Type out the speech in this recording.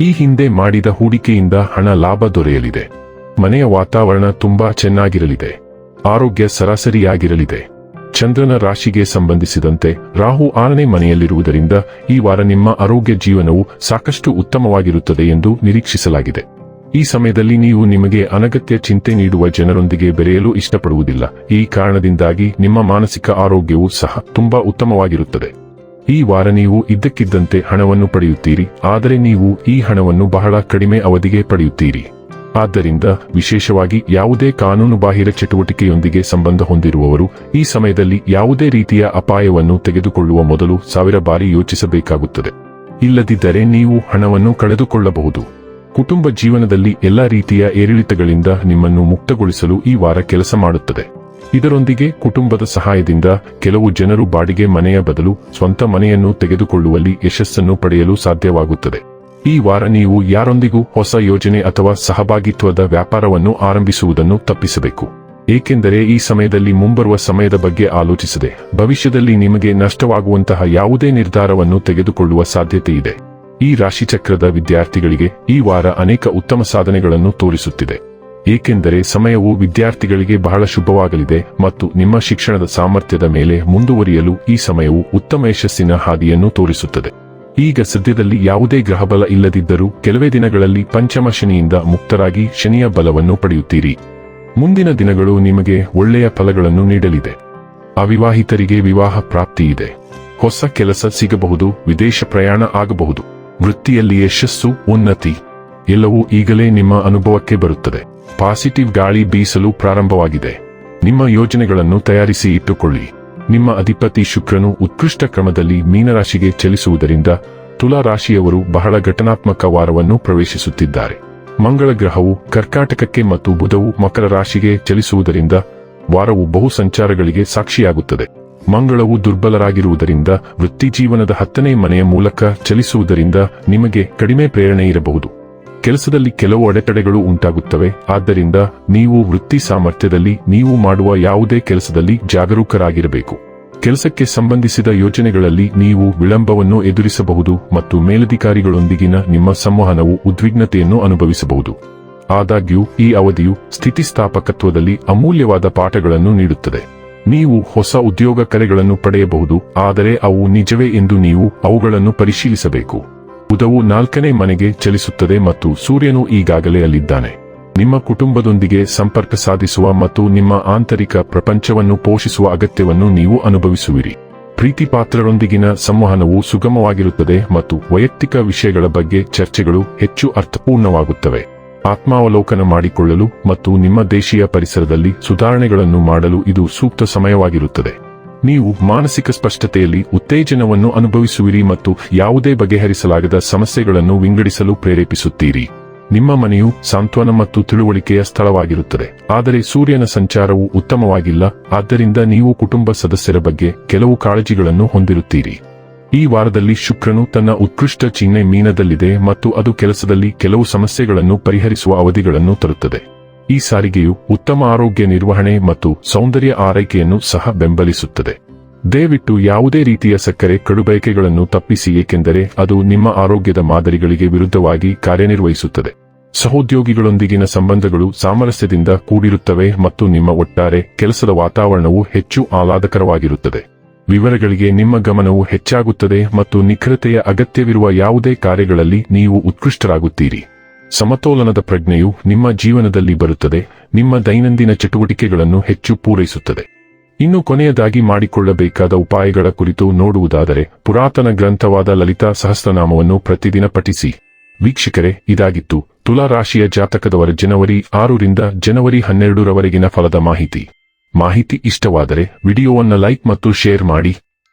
ಈ ಹಿಂದೆ ಮಾಡಿದ ಹೂಡಿಕೆಯಿಂದ ಹಣ ಲಾಭ ದೊರೆಯಲಿದೆ. ಮನೆಯ ವಾತಾವರಣ ತುಂಬಾ ಚೆನ್ನಾಗಿರಲಿದೆ. ಆರೋಗ್ಯ ಸರಾಸರಿಯಾಗಿರಲಿದೆ. ಚಂದ್ರನ ರಾಶಿಗೆ ಸಂಬಂಧಿಸಿದಂತೆ ರಾಹು ಆರನೇ ಮನೆಯಲ್ಲಿರುವುದರಿಂದ ಈ ವಾರ ನಿಮ್ಮ ಆರೋಗ್ಯ ಜೀವನವು ಸಾಕಷ್ಟು ಉತ್ತಮವಾಗಿರುತ್ತದೆ ಎಂದು ನಿರೀಕ್ಷಿಸಲಾಗಿದೆ. ಈ ಸಮಯದಲ್ಲಿ ನೀವು ನಿಮಗೆ ಅನಗತ್ಯ ಚಿಂತೆ ನೀಡುವ ಜನರೊಂದಿಗೆ ಬೆರೆಯಲು ಇಷ್ಟಪಡುವುದಿಲ್ಲ. ಈ ಕಾರಣದಿಂದಾಗಿ ನಿಮ್ಮ ಮಾನಸಿಕ ಆರೋಗ್ಯವು ಸಹ ತುಂಬಾ ಉತ್ತಮವಾಗಿರುತ್ತದೆ. ಈ ವಾರ ನೀವು ಇದ್ದಕ್ಕಿದ್ದಂತೆ ಹಣವನ್ನು ಪಡೆಯುತ್ತೀರಿ, ಆದರೆ ನೀವು ಈ ಹಣವನ್ನು ಬಹಳ ಕಡಿಮೆ ಅವಧಿಗೆ ಪಡೆಯುತ್ತೀರಿ. ಆದ್ದರಿಂದ ವಿಶೇಷವಾಗಿ ಯಾವುದೇ ಕಾನೂನುಬಾಹಿರ ಚಟುವಟಿಕೆಯೊಂದಿಗೆ ಸಂಬಂಧ ಹೊಂದಿರುವವರು ಈ ಸಮಯದಲ್ಲಿ ಯಾವುದೇ ರೀತಿಯ ಅಪಾಯವನ್ನು ತೆಗೆದುಕೊಳ್ಳುವ ಮೊದಲು ಸಾವಿರ ಬಾರಿ ಯೋಚಿಸಬೇಕಾಗುತ್ತದೆ. ಇಲ್ಲದಿದ್ದರೆ ನೀವು ಹಣವನ್ನು ಕಳೆದುಕೊಳ್ಳಬಹುದು. ಕುಟುಂಬ ಜೀವನದಲ್ಲಿ ಎಲ್ಲಾ ರೀತಿಯ ಏರಿಳಿತಗಳಿಂದ ನಿಮ್ಮನ್ನು ಮುಕ್ತಗೊಳಿಸಲು ಈ ವಾರ ಕೆಲಸ ಮಾಡುತ್ತದೆ. ಇದರೊಂದಿಗೆ ಕುಟುಂಬದ ಸಹಾಯದಿಂದ ಕೆಲವು ಜನರು ಬಾಡಿಗೆ ಮನೆಯ ಬದಲು ಸ್ವಂತ ಮನೆಯನ್ನು ತೆಗೆದುಕೊಳ್ಳುವಲ್ಲಿ ಯಶಸ್ಸನ್ನು ಪಡೆಯಲು ಸಾಧ್ಯವಾಗುತ್ತದೆ. ಈ ವಾರ ನೀವು ಯಾರೊಂದಿಗೂ ಹೊಸ ಯೋಜನೆ ಅಥವಾ ಸಹಭಾಗಿತ್ವದ ವ್ಯಾಪಾರವನ್ನು ಆರಂಭಿಸುವುದನ್ನು ತಪ್ಪಿಸಬೇಕು. ಏಕೆಂದರೆ ಈ ಸಮಯದಲ್ಲಿ ಮುಂಬರುವ ಸಮಯದ ಬಗ್ಗೆ ಆಲೋಚಿಸದೆ ಭವಿಷ್ಯದಲ್ಲಿ ನಿಮಗೆ ನಷ್ಟವಾಗುವಂತಹ ಯಾವುದೇ ನಿರ್ಧಾರವನ್ನು ತೆಗೆದುಕೊಳ್ಳುವ ಸಾಧ್ಯತೆ ಇದೆ. ಈ ರಾಶಿಚಕ್ರದ ವಿದ್ಯಾರ್ಥಿಗಳಿಗೆ ಈ ವಾರ ಅನೇಕ ಉತ್ತಮ ಸಾಧನೆಗಳನ್ನು ತೋರಿಸುತ್ತಿದೆ. ಏಕೆಂದರೆ ಸಮಯವು ವಿದ್ಯಾರ್ಥಿಗಳಿಗೆ ಬಹಳ ಶುಭವಾಗಲಿದೆ ಮತ್ತು ನಿಮ್ಮ ಶಿಕ್ಷಣದ ಸಾಮರ್ಥ್ಯದ ಮೇಲೆ ಮುಂದುವರಿಯಲು ಈ ಸಮಯವು ಉತ್ತಮ ಯಶಸ್ಸಿನ ಹಾದಿಯನ್ನು ತೋರಿಸುತ್ತದೆ. ಈಗ ಸದ್ಯದಲ್ಲಿ ಯಾವುದೇ ಗ್ರಹಬಲ ಇಲ್ಲದಿದ್ದರೂ ಕೆಲವೇ ದಿನಗಳಲ್ಲಿ ಪಂಚಮ ಶನಿಯಿಂದ ಮುಕ್ತರಾಗಿ ಶನಿಯ ಬಲವನ್ನು ಪಡೆಯುತ್ತೀರಿ. ಮುಂದಿನ ದಿನಗಳು ನಿಮಗೆ ಒಳ್ಳೆಯ ಫಲಗಳನ್ನು ನೀಡಲಿದೆ. ಅವಿವಾಹಿತರಿಗೆ ವಿವಾಹ ಪ್ರಾಪ್ತಿ ಇದೆ ಹೊಸ ಕೆಲಸ ಸಿಗಬಹುದು, ವಿದೇಶ ಪ್ರಯಾಣ ಆಗಬಹುದು. ವೃತ್ತಿಯಲ್ಲಿ ಯಶಸ್ಸು ಉನ್ನತಿ. ಎಲ್ಲವೂ ಈಗಲೇ ನಿಮ್ಮ ಅನುಭವಕ್ಕೆ ಬರುತ್ತದೆ. ಪಾಸಿಟಿವ್ ಗಾಳಿ ಬೀಸಲು ಪ್ರಾರಂಭವಾಗಿದೆ. ನಿಮ್ಮ ಯೋಜನೆಗಳನ್ನು ತಯಾರಿಸಿ ಇಟ್ಟುಕೊಳ್ಳಿ. ನಿಮ್ಮ ಅಧಿಪತಿ ಶುಕ್ರನು ಉತ್ಕೃಷ್ಟ ಕ್ರಮದಲ್ಲಿ ಮೀನರಾಶಿಗೆ ಚಲಿಸುವುದರಿಂದ ತುಲಾ ರಾಶಿಯವರು ಬಹಳ ಘಟನಾತ್ಮಕ ವಾರವನ್ನು ಪ್ರವೇಶಿಸುತ್ತಿದ್ದಾರೆ. ಮಂಗಳ ಗ್ರಹವು ಕರ್ಕಾಟಕಕ್ಕೆ ಮತ್ತು ಬುಧವು ಮಕರ ರಾಶಿಗೆ ಚಲಿಸುವುದರಿಂದ ವಾರವು ಬಹು ಸಂಚಾರಗಳಿಗೆ ಸಾಕ್ಷಿಯಾಗುತ್ತದೆ. ಮಂಗಳವು ದುರ್ಬಲರಾಗಿರುವುದರಿಂದ ವೃತ್ತಿ ಜೀವನದ ಹತ್ತನೇ ಮನೆಯ ಮೂಲಕ ಚಲಿಸುವುದರಿಂದ ನಿಮಗೆ ಕಡಿಮೆ ಪ್ರೇರಣೆ ಇರಬಹುದು. ಕೆಲಸದಲ್ಲಿ ಕೆಲವು ಅಡೆತಡೆಗಳು ಉಂಟಾಗುತ್ತವೆ. ಆದ್ದರಿಂದ ನೀವು ವೃತ್ತಿ ಸಾಮರ್ಥ್ಯದಲ್ಲಿ ನೀವು ಮಾಡುವ ಯಾವುದೇ ಕೆಲಸದಲ್ಲಿ ಜಾಗರೂಕರಾಗಿರಬೇಕು. ಕೆಲಸಕ್ಕೆ ಸಂಬಂಧಿಸಿದ ಯೋಜನೆಗಳಲ್ಲಿ ನೀವು ವಿಳಂಬವನ್ನು ಎದುರಿಸಬಹುದು ಮತ್ತು ಮೇಲಧಿಕಾರಿಗಳೊಂದಿಗಿನ ನಿಮ್ಮ ಸಂವಹನವು ಉದ್ವಿಗ್ನತೆಯನ್ನು ಅನುಭವಿಸಬಹುದು. ಆದಾಗ್ಯೂ, ಈ ಅವಧಿಯು ಸ್ಥಿತಿಸ್ಥಾಪಕತ್ವದಲ್ಲಿ ಅಮೂಲ್ಯವಾದ ಪಾಠಗಳನ್ನು ನೀಡುತ್ತದೆ. ನೀವು ಹೊಸ ಉದ್ಯೋಗ ಕರೆಗಳನ್ನು ಪಡೆಯಬಹುದು, ಆದರೆ ಅವು ನಿಜವೇ ಎಂದು ನೀವು ಅವುಗಳನ್ನು ಪರಿಶೀಲಿಸಬೇಕು. ಬುಧವು ನಾಲ್ಕನೇ ಮನೆಗೆ ಚಲಿಸುತ್ತದೆ ಮತ್ತು ಸೂರ್ಯನು ಈಗಾಗಲೇ ಅಲ್ಲಿದ್ದಾನೆ. ನಿಮ್ಮ ಕುಟುಂಬದೊಂದಿಗೆ ಸಂಪರ್ಕ ಸಾಧಿಸುವ ಮತ್ತು ನಿಮ್ಮ ಆಂತರಿಕ ಪ್ರಪಂಚವನ್ನು ಪೋಷಿಸುವ ಅಗತ್ಯವನ್ನು ನೀವು ಅನುಭವಿಸುವಿರಿ. ಪ್ರೀತಿಪಾತ್ರರೊಂದಿಗಿನ ಸಂವಹನವು ಸುಗಮವಾಗಿರುತ್ತದೆ ಮತ್ತು ವೈಯಕ್ತಿಕ ವಿಷಯಗಳ ಬಗ್ಗೆ ಚರ್ಚೆಗಳು ಹೆಚ್ಚು ಅರ್ಥಪೂರ್ಣವಾಗುತ್ತವೆ. ಆತ್ಮಾವಲೋಕನ ಮಾಡಿಕೊಳ್ಳಲು ಮತ್ತು ನಿಮ್ಮ ದೇಶೀಯ ಪರಿಸರದಲ್ಲಿ ಸುಧಾರಣೆಗಳನ್ನು ಮಾಡಲು ಇದು ಸೂಕ್ತ ಸಮಯವಾಗಿರುತ್ತದೆ. ನೀವು ಮಾನಸಿಕ ಸ್ಪಷ್ಟತೆಯಲ್ಲಿ ಉತ್ತೇಜನವನ್ನು ಅನುಭವಿಸುವಿರಿ ಮತ್ತು ಯಾವುದೇ ಬಗೆಹರಿಸಲಾಗದ ಸಮಸ್ಯೆಗಳನ್ನು ವಿಂಗಡಿಸಲು ಪ್ರೇರೇಪಿಸುತ್ತೀರಿ. ನಿಮ್ಮ ಮನೆಯು ಸಾಂತ್ವನ ಮತ್ತು ತಿಳುವಳಿಕೆಯ ಸ್ಥಳವಾಗಿರುತ್ತದೆ. ಆದರೆ ಸೂರ್ಯನ ಸಂಚಾರವು ಉತ್ತಮವಾಗಿಲ್ಲ. ಆದ್ದರಿಂದ ನೀವು ಕುಟುಂಬ ಸದಸ್ಯರ ಬಗ್ಗೆ ಕೆಲವು ಕಾಳಜಿಗಳನ್ನು ಹೊಂದಿರುತ್ತೀರಿ. ಈ ವಾರದಲ್ಲಿ ಶುಕ್ರನು ತನ್ನ ಉತ್ಕೃಷ್ಟ ಚಿಹ್ನೆ ಮೀನದಲ್ಲಿದೆ ಮತ್ತು ಅದು ಕೆಲಸದಲ್ಲಿ ಕೆಲವು ಸಮಸ್ಯೆಗಳನ್ನು ಪರಿಹರಿಸುವ ಅವಧಿಗಳನ್ನು ತರುತ್ತದೆ. ಈ ಸಾರಿಗೆಯು ಉತ್ತಮ ಆರೋಗ್ಯ ನಿರ್ವಹಣೆ ಮತ್ತು ಸೌಂದರ್ಯ ಆರೈಕೆಯನ್ನು ಸಹ ಬೆಂಬಲಿಸುತ್ತದೆ. ದಯವಿಟ್ಟು ಯಾವುದೇ ರೀತಿಯ ಸಕ್ಕರೆ ಕಡುಬಯಕೆಗಳನ್ನು ತಪ್ಪಿಸಿ, ಏಕೆಂದರೆ ಅದು ನಿಮ್ಮ ಆರೋಗ್ಯದ ಮಾದರಿಗಳಿಗೆ ವಿರುದ್ಧವಾಗಿ ಕಾರ್ಯನಿರ್ವಹಿಸುತ್ತದೆ. ಸಹೋದ್ಯೋಗಿಗಳೊಂದಿಗಿನ ಸಂಬಂಧಗಳು ಸಾಮರಸ್ಯದಿಂದ ಕೂಡಿರುತ್ತವೆ ಮತ್ತು ನಿಮ್ಮ ಒಟ್ಟಾರೆ ಕೆಲಸದ ವಾತಾವರಣವು ಹೆಚ್ಚು ಆಹ್ಲಾದಕರವಾಗಿರುತ್ತದೆ. ವಿವರಗಳಿಗೆ ನಿಮ್ಮ ಗಮನವು ಹೆಚ್ಚಾಗುತ್ತದೆ ಮತ್ತು ನಿಖರತೆಯ ಅಗತ್ಯವಿರುವ ಯಾವುದೇ ಕಾರ್ಯಗಳಲ್ಲಿ ನೀವು ಉತ್ಕೃಷ್ಟರಾಗುತ್ತೀರಿ. ಸಮತೋಲನದ ಪ್ರಜ್ಞೆಯು ನಿಮ್ಮ ಜೀವನದಲ್ಲಿ ಬರುತ್ತದೆ, ನಿಮ್ಮ ದೈನಂದಿನ ಚಟುವಟಿಕೆಗಳನ್ನು ಹೆಚ್ಚು ಪೂರೈಸುತ್ತದೆ. ಇನ್ನು ಕೊನೆಯದಾಗಿ ಮಾಡಿಕೊಳ್ಳಬೇಕಾದ ಉಪಾಯಗಳ ಕುರಿತು ನೋಡುವುದಾದರೆ, ಪುರಾತನ ಗ್ರಂಥವಾದ ಲಲಿತಾ ಸಹಸ್ರನಾಮವನ್ನು ಪ್ರತಿದಿನ ಪಠಿಸಿ. ವೀಕ್ಷಕರೇ, ಇದಾಗಿತ್ತು ತುಲಾ ರಾಶಿಯ ಜಾತಕದವರ ಜನವರಿ ಆರರಿಂದ ಜನವರಿ ಹನ್ನೆರಡರವರೆಗಿನ ಫಲದ ಮಾಹಿತಿ. ಮಾಹಿತಿ ಇಷ್ಟವಾದರೆ ವಿಡಿಯೋವನ್ನು ಲೈಕ್ ಮತ್ತು ಶೇರ್ ಮಾಡಿ.